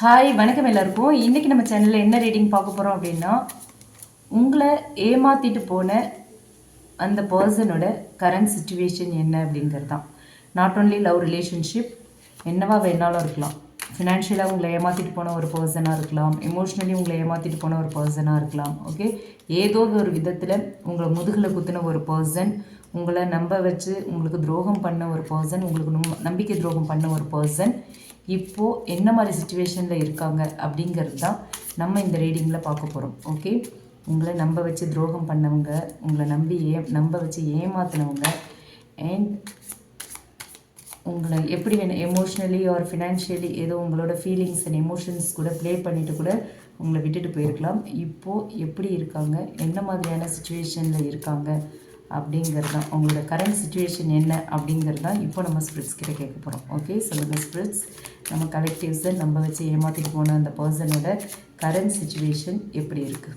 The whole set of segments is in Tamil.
ஹாய் வணக்கம் எல்லாருக்கும். இன்றைக்கி நம்ம சேனலில் என்ன ரீடிங் பார்க்க போகிறோம் அப்படின்னா உங்களை ஏமாற்றிட்டு போன அந்த பர்சனோட கரண்ட் சுச்சுவேஷன் என்ன அப்படிங்கிறது தான். நாட் ஓன்லி லவ் ரிலேஷன்ஷிப் என்னவா வேணாலும் இருக்கலாம். ஃபினான்ஷியலாக உங்களை ஏமாற்றிட்டு போன ஒரு பர்சனாக இருக்கலாம். எமோஷ்னலி உங்களை ஏமாற்றிட்டு போன ஒரு பர்சனாக இருக்கலாம். ஓகே ஏதோ ஒரு விதத்தில் உங்களை முதுகில் குத்தின ஒரு பர்சன் உங்களை நம்ப வச்சு உங்களுக்கு துரோகம் பண்ண ஒரு பர்சன் உங்களுக்கு நம்பிக்கை துரோகம் பண்ண ஒரு பர்சன் இப்போது என்ன மாதிரி சுச்சுவேஷனில் இருக்காங்க அப்படிங்கிறது தான் நம்ம இந்த ரீடிங்கில் பார்க்க போகிறோம் ஓகே உங்களை நம்ப வச்சு துரோகம் பண்ணவங்க உங்களை நம்பி ஏ நம்ப வச்சு ஏமாத்தினவங்க அண்ட் உங்களை எப்படி வேணும் எமோஷ்னலி ஆர் ஃபினான்ஷியலி ஏதோ உங்களோட ஃபீலிங்ஸ் அண்ட் எமோஷன்ஸ் கூட ப்ளே பண்ணிவிட்டு கூட உங்களை விட்டுட்டு போயிருக்கலாம். இப்போது எப்படி இருக்காங்க? என்ன மாதிரியான சுச்சுவேஷனில் இருக்காங்க? அப்படிங்கிறது தான். உங்களோட கரண்ட் சுச்சுவேஷன் என்ன அப்படிங்கிறது தான் இப்போ நம்ம ஸ்பிரிட்ஸ் கிட்ட கேட்க போகிறோம் ஓகே சொல்லுங்கள் ஸ்பிரிட்ஸ் நம்ம கலெக்டிவ்ஸை நம்ம வச்சு ஏமாற்றிட்டு போன அந்த பர்சனோட கரண்ட் சுச்சுவேஷன் எப்படி இருக்குது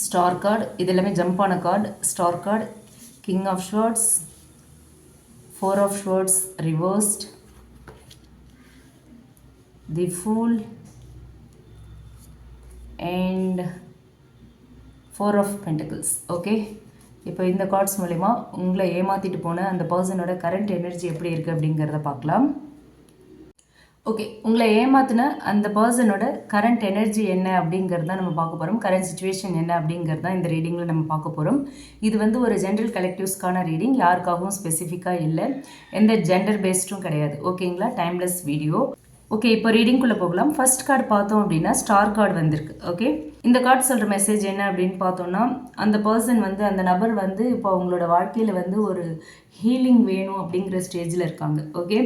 ஸ்டார் கார்டு இது எல்லாமே ஜம்ப் ஆன card star card king of swords four of swords reversed the fool and four of pentacles okay இப்போ இந்த கார்ட்ஸ் மூலிமா உங்களை ஏமாற்றிட்டு போன அந்த பர்சனோட கரண்ட் எனர்ஜி எப்படி இருக்குது அப்படிங்கிறத பார்க்கலாம். ஓகே உங்களை ஏமாத்தின அந்த பர்சனோட கரண்ட் எனர்ஜி என்ன அப்படிங்கிறது தான் நம்ம பார்க்க போகிறோம் கரண்ட் சுச்சுவேஷன் என்ன அப்படிங்கிறது தான் இந்த ரீடிங்கில் நம்ம பார்க்க போகிறோம் இது வந்து ஒரு ஜென்ரல் கலெக்டிவ்ஸ்க்கான ரீடிங் யாருக்காகவும் ஸ்பெசிஃபிக்காக இல்லை. எந்த ஜெண்டர் பேஸ்டும் கிடையாது ஓகேங்களா டைம்லெஸ் வீடியோ ஓகே இப்போ ரீடிங்குள்ளே போகலாம். ஃபர்ஸ்ட் கார்டு பார்த்தோம் அப்படின்னா ஸ்டார் கார்டு வந்திருக்கு. ஓகே இந்த கார்டு சொல்கிற மெசேஜ் என்ன அப்படின்னு பார்த்தோம்னா அந்த பர்சன் வந்து அந்த நபர் வந்து இப்போ அவங்களோட வாழ்க்கையில் வந்து ஒரு ஹீலிங் வேணும் அப்படிங்கிற ஸ்டேஜில் இருக்காங்க. ஓகே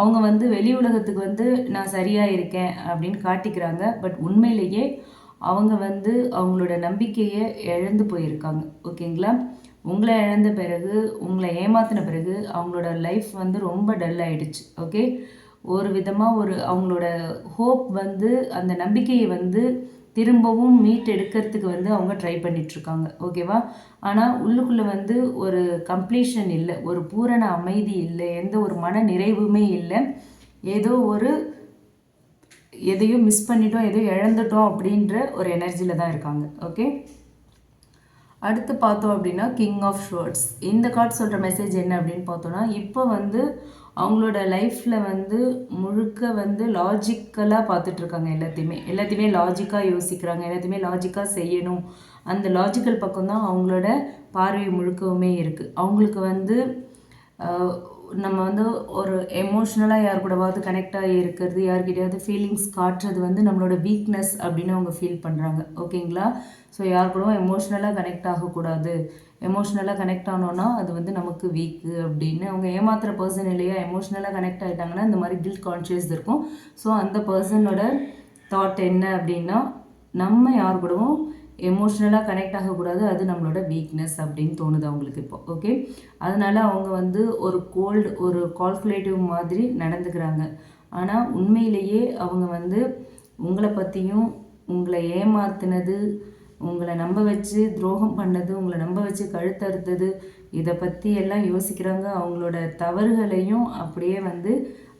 அவங்க வந்து வெளி உலகத்துக்கு வந்து நான் சரியாக இருக்கேன் அப்படின்னு காட்டிக்கிறாங்க. பட் உண்மையிலேயே அவங்க வந்து அவங்களோட நம்பிக்கையை இழந்து போயிருக்காங்க. ஓகேங்களா உங்களை இழந்த பிறகு உங்களை ஏமாத்தின பிறகு அவங்களோட லைஃப் வந்து ரொம்ப டல் ஆகிடுச்சு ஓகே ஒரு விதமாக ஒரு அவங்களோட ஹோப் வந்து அந்த நம்பிக்கையை வந்து திரும்பவும் மீட் எடுக்கிறதுக்கு வந்து அவங்க ட்ரை பண்ணிகிட்ருக்காங்க ஓகேவா ஆனால் உள்ளுக்குள்ளே வந்து ஒரு கம்ப்ளீஷன் இல்லை ஒரு பூரண அமைதி இல்லை எந்த ஒரு மன நிறைவுமே இல்லை. ஏதோ ஒரு எதையோ மிஸ் பண்ணிட்டோம் எதையோ இழந்துட்டோம் அப்படின்ற ஒரு எனர்ஜியில் தான் இருக்காங்க. ஓகே அடுத்து பார்த்தோம் அப்படின்னா கிங் ஆஃப் ஷோர்ட்ஸ் இந்த கார்டு சொல்கிற மெசேஜ் என்ன அப்படின்னு பார்த்தோன்னா இப்போ வந்து அவங்களோட லைஃப்பில் வந்து முழுக்க வந்து லாஜிக்கலாக பார்த்துட்ருக்காங்க எல்லாத்தையுமே. எல்லாத்தையுமே லாஜிக்காக யோசிக்கிறாங்க. எல்லாத்தையுமே லாஜிக்காக செய்யணும். அந்த லாஜிக்கல் பக்கம் தான் அவங்களோட பார்வை முழுக்கவுமே இருக்குது அவங்களுக்கு வந்து நம்ம வந்து ஒரு எமோஷ்னலாக யார் கூடவாவது கனெக்ட் ஆகி இருக்கிறது யார்கிட்டயாவது ஃபீலிங்ஸ் காட்டுறது வந்து நம்மளோட வீக்னஸ் அப்படின்னு அவங்க ஃபீல் பண்ணுறாங்க ஓகேங்களா ஸோ யார் கூடவும் எமோஷ்னலாக கனெக்ட் ஆகக்கூடாது. எமோஷ்னலாக கனெக்ட் ஆனோன்னா அது வந்து நமக்கு வீக்கு அப்படின்னு. அவங்க ஏமாத்துகிற பர்சன் இல்லையா எமோஷ்னலாக கனெக்ட் ஆகிட்டாங்கன்னா இந்த மாதிரி கில்ட் கான்ஷியஸ் இருக்கும். ஸோ அந்த பர்சனோட தாட் என்ன அப்படின்னா நம்ம யார் கூடவும் எமோஷ்னலாக கனெக்ட் ஆகக்கூடாது அது நம்மளோட வீக்னஸ் அப்படின்னு தோணுது அவங்களுக்கு இப்போ ஓகே அதனால் அவங்க வந்து ஒரு கோல்டு ஒரு கால்குலேட்டிவ் மாதிரி நடந்துக்கிறாங்க. ஆனால் உண்மையிலேயே அவங்க வந்து உங்களை பற்றியும் உங்களை ஏமாத்தினது உங்களை நம்ப வச்சு துரோகம் பண்ணது உங்களை நம்ப வச்சு கழுத்தறுத்தது இதை பற்றி எல்லாம் யோசிக்கிறாங்க. அவங்களோட தவறுகளையும் அப்படியே வந்து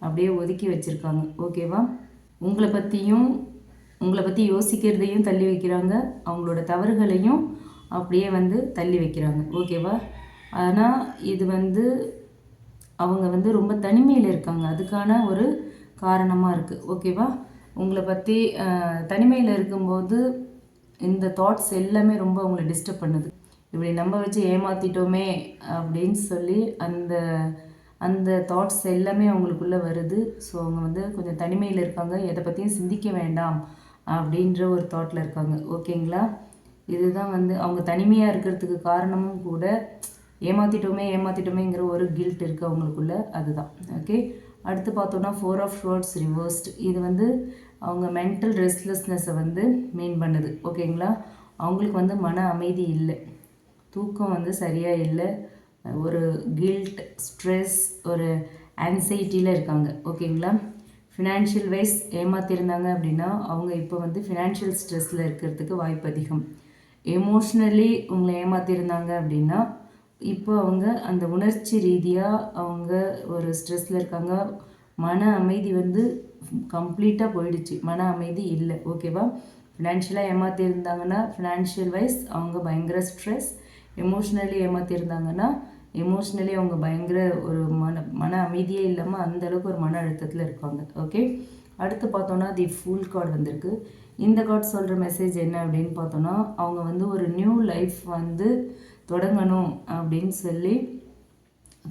அப்படியே ஒதுக்கி வச்சுருக்காங்க. ஓகேவா உங்களை பற்றியும் உங்களை பற்றி யோசிக்கிறதையும் தள்ளி வைக்கிறாங்க. அவங்களோட தவறுகளையும் அப்படியே வந்து தள்ளி வைக்கிறாங்க. ஓகேவா ஆனால் இது வந்து அவங்க வந்து ரொம்ப தனிமையில் இருக்காங்க. அதுக்கான ஒரு காரணமாக இருக்குது ஓகேவா உங்களை பற்றி தனிமையில் இருக்கும்போது இந்த தாட்ஸ் எல்லாமே ரொம்ப அவங்கள டிஸ்டர்ப் பண்ணுது. இப்படி நம்ம வச்சு ஏமாத்திட்டோமே அப்படின்னு சொல்லி அந்த அந்த தாட்ஸ் எல்லாமே அவங்களுக்குள்ளே வருது. ஸோ அவங்க வந்து கொஞ்சம் தனிமையில் இருக்காங்க. எதை பற்றியும் சிந்திக்க வேண்டாம் அப்படின்ற ஒரு தாட்டில் இருக்காங்க. ஓகேங்களா இதுதான் வந்து அவங்க தனிமையாக இருக்கிறதுக்கு காரணமும் கூட ஏமாத்திட்டோமே ஏமாத்திட்டோமேங்கிற ஒரு கில்ட் இருக்குது அவங்களுக்குள்ள. அதுதான். ஓகே அடுத்து பார்த்தோன்னா ஃபோர் ஆஃப் ஷோர்ட்ஸ் ரிவர்ஸ்ட் இது வந்து அவங்க மென்டல் ரெஸ்ட்லெஸ்னஸை வந்து மீன் பண்ணுது ஓகேங்களா அவங்களுக்கு வந்து மன அமைதி இல்லை. தூக்கம் வந்து சரியாக இல்லை. ஒரு கில்ட் ஸ்ட்ரெஸ் ஒரு ஆன்சைட்டியில் இருக்காங்க ஓகேங்களா ஃபினான்ஷியல் வைஸ் ஏமாத்திருந்தாங்க அப்படின்னா அவங்க இப்போ வந்து ஃபினான்ஷியல் ஸ்ட்ரெஸ்ஸில் இருக்கிறதுக்கு வாய்ப்பு அதிகம். எமோஷ்னலி உங்களை ஏமாத்திருந்தாங்க அப்படின்னா இப்போ அவங்க அந்த உணர்ச்சி ரீதியாக அவங்க ஒரு ஸ்ட்ரெஸ்ஸில் இருக்காங்க. மன அமைதி வந்து கம்ப்ளீட்டாக போயிடுச்சு. மன அமைதி இல்லை. ஓகேவா ஃபினான்ஷியலாக ஏமாற்றிருந்தாங்கன்னா ஃபினான்ஷியல் வைஸ் அவங்க பயங்கர ஸ்ட்ரெஸ் எமோஷ்னலி ஏமாற்றிருந்தாங்கன்னா எமோஷ்னலி அவங்க பயங்கர ஒரு மன மன அமைதியே இல்லாமல் அந்தளவுக்கு ஒரு மன அழுத்தத்தில் இருக்காங்க ஓகே அடுத்து பார்த்தோன்னா தி ஃபுல் கார்டு வந்திருக்கு. இந்த கார்டு சொல்கிற மெசேஜ் என்ன அப்படின்னு பார்த்தோன்னா அவங்க வந்து ஒரு நியூ லைஃப் வந்து தொடங்கணும் அப்படின்னு சொல்லி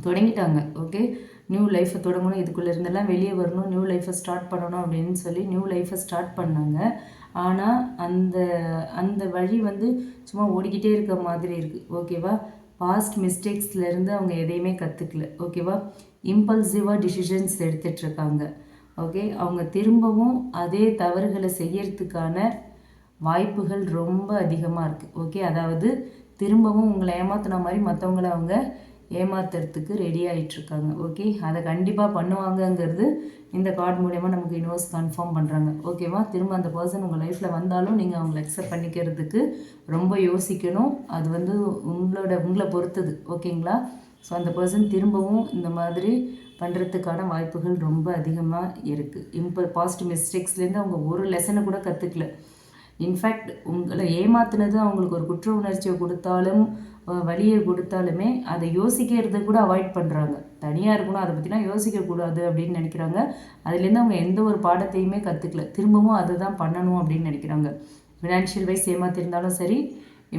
தொடங்கிட்டாங்க. ஓகே நியூ லைஃப்பை தொடங்கணும் இதுக்குள்ளே இருந்தெல்லாம் வெளியே வரணும் நியூ லைஃப்பை ஸ்டார்ட் பண்ணணும் அப்படின்னு சொல்லி நியூ லைஃப்பை ஸ்டார்ட் பண்ணாங்க. ஆனால் அந்த அந்த வழி வந்து சும்மா ஓடிக்கிட்டே இருக்க மாதிரி இருக்குது ஓகேவா பாஸ்ட் மிஸ்டேக்ஸ்லேருந்து அவங்க எதையுமே கற்றுக்கல ஓகேவா இம்பல்சிவாக டிசிஷன்ஸ் எடுத்துகிட்ருக்காங்க ஓகே அவங்க திரும்பவும் அதே தவறுகளை செய்யறதுக்கான வாய்ப்புகள் ரொம்ப அதிகமாக இருக்குது ஓகே அதாவது திரும்பவும் உங்களை ஏமாத்தின மாதிரி மற்றவங்கள அவங்க ஏமாத்துறதுக்கு ரெடி ஆகிட்டுருக்காங்க ஓகே அதை கண்டிப்பாக பண்ணுவாங்கங்கிறது இந்த கார்டு மூலயமா நமக்கு யூனிவர்ஸ் கன்ஃபார்ம் பண்ணுறாங்க ஓகேவா திரும்ப அந்த பர்சன் உங்கள் லைஃப்பில் வந்தாலும் நீங்கள் அவங்கள அக்செப்ட் பண்ணிக்கிறதுக்கு ரொம்ப யோசிக்கணும். அது வந்து உங்களோட உங்களை பொறுத்தது. ஓகேங்களா ஸோ அந்த பர்சன் திரும்பவும் இந்த மாதிரி பண்ணுறதுக்கான வாய்ப்புகள் ரொம்ப அதிகமாக இருக்குது இம்ப பாசிட்டிவ் மிஸ்டேக்ஸ்லேருந்து அவங்க ஒரு லெசனை கூட கற்றுக்கல இன்ஃபேக்ட் உங்களை ஏமாத்துனது அவங்களுக்கு ஒரு குற்ற உணர்ச்சியை கொடுத்தாலும் வழியை கொடுத்தாலுமே அதை யோசிக்கிறது கூட அவாய்ட் பண்ணுறாங்க தனியாக இருக்கணும் அதை பற்றினா யோசிக்கக்கூடாது அப்படின்னு நினைக்கிறாங்க. அதுலேருந்து அவங்க எந்த ஒரு பாடத்தையுமே கற்றுக்கல திரும்பவும் அதை தான் பண்ணணும் அப்படின்னு நினைக்கிறாங்க. ஃபினான்ஷியல் வைஸ் ஏமாத்திருந்தாலும் சரி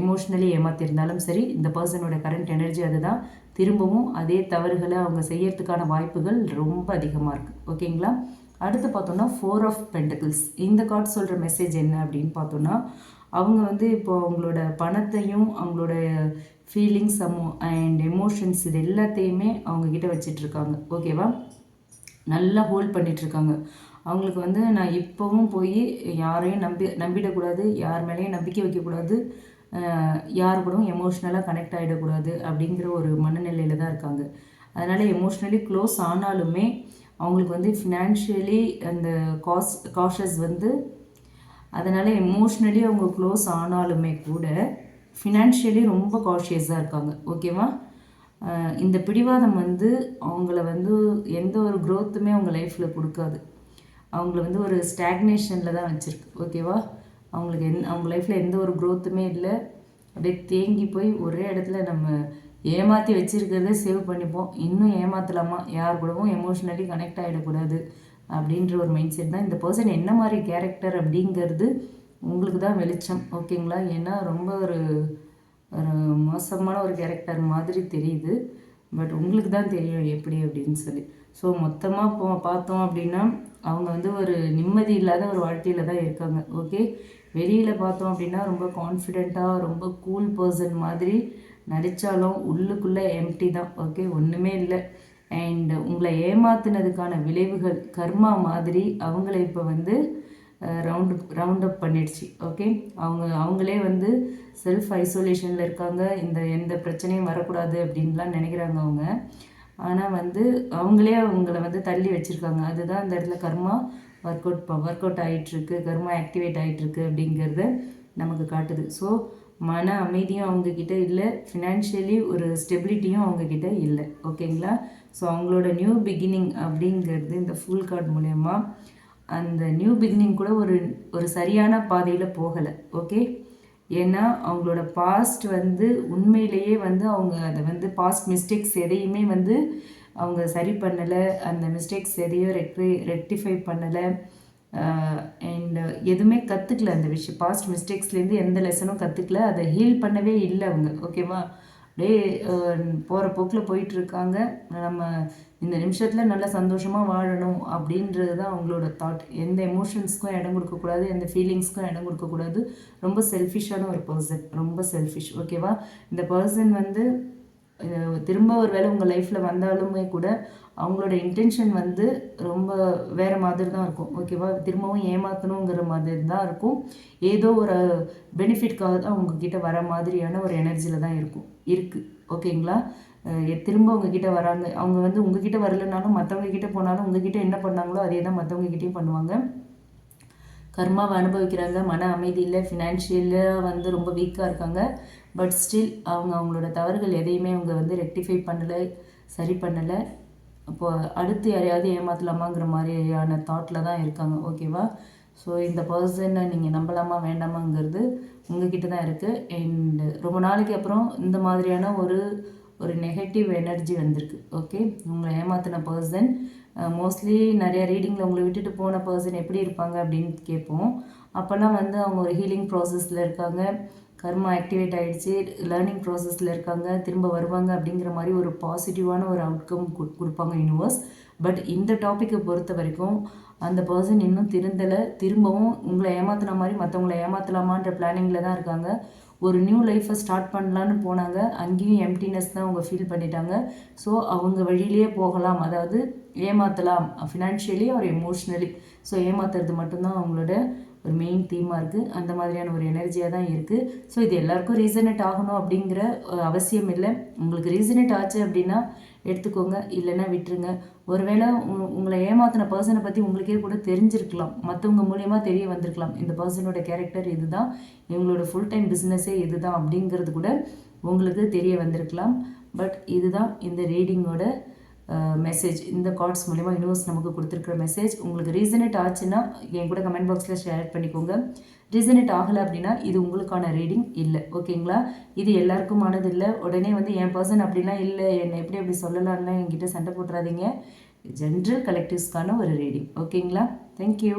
எமோஷ்னலி ஏமாத்திருந்தாலும் சரி இந்த பர்சனோட கரண்ட் எனர்ஜி அதுதான். திரும்பவும் அதே தவறுகளை அவங்க செய்யறதுக்கான வாய்ப்புகள் ரொம்ப அதிகமாக இருக்குது ஓகேங்களா அடுத்து பார்த்தோன்னா ஃபோர் ஆஃப் பென்டக்கிள்ஸ் இந்த கார்டு சொல்கிற மெசேஜ் என்ன அப்படின்னு பார்த்தோன்னா அவங்க வந்து இப்போ அவங்களோட பணத்தையும் அவங்களோட ஃபீலிங்ஸ் அமோ அண்ட் எமோஷன்ஸ் இது எல்லாத்தையுமே அவங்கக்கிட்ட வச்சிட்ருக்காங்க. ஓகேவா நல்லா ஹோல்ட் பண்ணிகிட்ருக்காங்க அவங்களுக்கு வந்து நான் இப்போவும் போய் யாரையும் நம்பி நம்பிடக்கூடாது யார் மேலேயும் நம்பிக்கை வைக்கக்கூடாது யார் கூடவும் எமோஷ்னலாக கனெக்ட் ஆகிடக்கூடாது அப்படிங்கிற ஒரு மனநிலையில் தான் இருக்காங்க. அதனால் எமோஷ்னலி க்ளோஸ் ஆனாலுமே அவங்களுக்கு வந்து ஃபினான்ஷியலி அந்த காஸ் காஷஸ் வந்து அதனால் எமோஷ்னலி அவங்க க்ளோஸ் ஆனாலுமே கூட ஃபினான்ஷியலி ரொம்ப காஷியஸாக இருக்காங்க. ஓகேவா இந்த பிடிவாதம் வந்து அவங்கள வந்து எந்த ஒரு க்ரோத்துமே அவங்க லைஃப்பில் கொடுக்காது. அவங்கள வந்து ஒரு ஸ்டாக்னேஷனில் தான் வச்சுருக்கு. ஓகேவா அவங்களுக்கு எந் அவங்க லைஃப்பில் எந்த ஒரு க்ரோத்துமே இல்லை. அப்படியே தேங்கி போய் ஒரே இடத்துல நம்ம ஏமாற்றி வச்சுருக்கிறத சேவ் பண்ணிப்போம். இன்னும் ஏமாற்றலாமா யார் கூடவும் எமோஷ்னலி கனெக்ட் ஆகிடக்கூடாது அப்படின்ற ஒரு மைண்ட் செட் தான். இந்த பர்சன் என்ன மாதிரி கேரக்டர் அப்படிங்கிறது உங்களுக்கு தான் வெளிச்சம் ஓகேங்களா ஏன்னா ரொம்ப ஒரு ஒரு மோசமான ஒரு கேரக்டர் மாதிரி தெரியுது. பட் உங்களுக்கு தான் தெரியும் எப்படி அப்படின்னு சொல்லி. ஸோ மொத்தமாக போ பார்த்தோம் அப்படின்னா அவங்க வந்து ஒரு நிம்மதி இல்லாத ஒரு வாழ்க்கையில் தான் இருக்காங்க ஓகே வெளியில் பார்த்தோம் அப்படின்னா ரொம்ப கான்ஃபிடெண்ட்டாக ரொம்ப கூல் பர்சன் மாதிரி நடித்தாலும் உள்ளுக்குள்ளே எம்டி தான் ஓகே ஒன்றுமே இல்லை. அண்ட் உங்களை ஏமாத்தினதுக்கான விளைவுகள் கர்மா மாதிரி அவங்கள இப்போ வந்து ரவுண்டு ரவுண்ட் அப் பண்ணிடுச்சு. ஓகே அவங்க அவங்களே வந்து செல்ஃப் ஐசோலேஷனில் இருக்காங்க. இந்த எந்த பிரச்சனையும் வரக்கூடாது அப்படின்லாம் நினைக்கிறாங்க அவங்க. ஆனால் வந்து அவங்களே அவங்கள வந்து தள்ளி வச்சுருக்காங்க. அதுதான் அந்த இடத்துல கர்மா ஒர்க் அவுட் ஒர்க் அவுட் ஆகிட்டுருக்கு கர்மா ஆக்டிவேட் ஆகிட்டுருக்கு அப்படிங்கிறத நமக்கு காட்டுது. ஸோ மன அமைதியும் அவங்கக்கிட்ட இல்லை. ஃபினான்ஷியலி ஒரு ஸ்டெபிலிட்டியும் அவங்கக்கிட்ட இல்லை. ஓகேங்களா ஸோ அவங்களோட நியூ பிகினிங் அப்படிங்கிறது இந்த ஃபுல் கார்டு மூலயமா அந்த நியூ பிகினிங் கூட ஒரு ஒரு சரியான பாதையில் போகலை. ஓகே ஏன்னா அவங்களோட பாஸ்ட் வந்து உண்மையிலேயே வந்து அவங்க அதை வந்து பாஸ்ட் மிஸ்டேக்ஸ் எதையுமே வந்து அவங்க சரி பண்ணலை அந்த மிஸ்டேக்ஸ் எதையும் ரெக்ரி ரெக்டிஃபை பண்ணலை. அண்ட் எதுவுமே கற்றுக்கல அந்த விஷயம். பாஸ்ட் மிஸ்டேக்ஸ்லேருந்து எந்த லெசனும் கற்றுக்கல அதை ஹீல் பண்ணவே இல்லை அவங்க. ஓகேவா அப்படியே போகிற போக்கில் போயிட்டுருக்காங்க. நம்ம இந்த நிமிஷத்தில் நல்லா சந்தோஷமாக வாழணும் அப்படின்றது தான் அவங்களோட தாட் எந்த எமோஷன்ஸ்க்கும் இடம் கொடுக்கக்கூடாது எந்த ஃபீலிங்ஸ்க்கும் இடம் கொடுக்கக்கூடாது. ரொம்ப செல்ஃபிஷான ஒரு பர்சன் ரொம்ப செல்ஃபிஷ் ஓகேவா இந்த பர்சன் வந்து திரும்ப ஒரு வேளை உங்கள் லைஃப்பில் வந்தாலுமே கூட அவங்களோட இன்டென்ஷன் வந்து ரொம்ப வேறு மாதிரி தான் இருக்கும். ஓகேவா திரும்பவும் ஏமாற்றணுங்கிற மாதிரி தான் இருக்கும். ஏதோ ஒரு பெனிஃபிட்காக தான் உங்ககிட்ட வர மாதிரியான ஒரு எனர்ஜியில் தான் இருக்கும். இருக்குது ஓகேங்களா திரும்ப உங்ககிட்ட வராங்க. அவங்க வந்து உங்ககிட்ட வரலனாலும் மற்றவங்க கிட்டே போனாலும் உங்ககிட்ட என்ன பண்ணாங்களோ அதே தான் மற்றவங்க கிட்டேயும் பண்ணுவாங்க. கர்மாவை அனுபவிக்கிறாங்க. மன அமைதி இல்லை ஃபினான்ஷியலாக வந்து ரொம்ப வீக்காக இருக்காங்க. பட் ஸ்டில் அவங்க அவங்களோட தவறுகள் எதையுமே அவங்க வந்து ரெக்டிஃபை பண்ணலை சரி பண்ணலை. அப்போ அடுத்து யாரையாவது ஏமாற்றலாமாங்கிற மாதிரியான தாட்டில் தான் இருக்காங்க ஓகேவா ஸோ இந்த பர்சனை நீங்கள் நம்பலாமா வேண்டாமாங்கிறது உங்ககிட்ட தான் இருக்குது அண்டு ரொம்ப நாளைக்கு அப்புறம் இந்த மாதிரியான ஒரு ஒரு நெகட்டிவ் எனர்ஜி வந்திருக்கு ஓகே உங்களை ஏமாத்தின பர்சன் மோஸ்ட்லி நிறையா ரீடிங்கில் உங்களை விட்டுட்டு போன பர்சன் எப்படி இருப்பாங்க அப்படின்னு கேட்போம். அப்போல்லாம் வந்து அவங்க ஒரு ஹீலிங் ப்ராசஸில் இருக்காங்க. கர்மா ஆக்டிவேட் ஆகிடுச்சு லேர்னிங் ப்ராசஸில் இருக்காங்க திரும்ப வருவாங்க அப்படிங்கிற மாதிரி ஒரு பாசிட்டிவான ஒரு அவுட்கம் கொடுப்பாங்க யூனிவர்ஸ் பட் இந்த டாப்பிக்கை பொறுத்த வரைக்கும் அந்த பர்சன் இன்னும் திருந்தலை திரும்பவும் உங்களை ஏமாத்தின மாதிரி மற்றவங்களை ஏமாற்றலாமான்ற பிளானிங்கில் தான் இருக்காங்க. ஒரு நியூ லைஃப்பை ஸ்டார்ட் பண்ணலான்னு போனாங்க அங்கேயும் எம்டினஸ் தான் அவங்க ஃபீல் பண்ணிட்டாங்க. ஸோ அவங்க வழியிலேயே போகலாம் அதாவது ஏமாற்றலாம் ஃபினான்ஷியலி ஒரு எமோஷ்னலி ஸோ ஏமாத்துறது மட்டும்தான் அவங்களோட ஒரு மெயின் தீமாக இருக்குது அந்த மாதிரியான ஒரு எனர்ஜியாக தான் இருக்குது ஸோ இது எல்லாருக்கும் ரீசனேட் ஆகணும் அப்படிங்கிற அவசியம் இல்லை. உங்களுக்கு ரீசனேட் ஆச்சு அப்படின்னா எடுத்துக்கோங்க. இல்லைன்னா விட்டுருங்க. ஒருவேளை உங்களை ஏமாத்தின பர்சனை பற்றி உங்களுக்கே கூட தெரிஞ்சிருக்கலாம். மற்றவங்க மூலியமாக தெரிய வந்திருக்கலாம். இந்த பர்சனோட கேரக்டர் இதுதான். இவங்களோட ஃபுல் டைம் பிஸ்னஸே இதுதான் அப்படிங்கிறது கூட உங்களுக்கு தெரிய வந்திருக்கலாம். பட் இதுதான் இந்த ரீடிங்கோட மெசேஜ் இந்த கார்ட்ஸ் மூலிமா யூனிவர்ஸ் நமக்கு கொடுத்துருக்குற மெசேஜ் உங்களுக்கு ரீசனேட் ஆச்சுன்னா என் கூட கமெண்ட் பாக்ஸில் ஷேர் பண்ணிக்கோங்க. ரீசனேட் ஆகலை அப்படின்னா இது உங்களுக்கான ரீடிங் இல்லை. ஓகேங்களா? இது எல்லாருக்குமானது இல்லை. உடனே வந்து என் பர்சன் அப்படிலாம் இல்லை. என்னை எப்படி அப்படி சொல்லலாம்லாம் என்கிட்ட சண்டை போட்டுறாதீங்க. ஜென்ரல் கலெக்டிவ்ஸ்க்கான ஒரு ரீடிங் ஓகேங்களா? தேங்க்யூ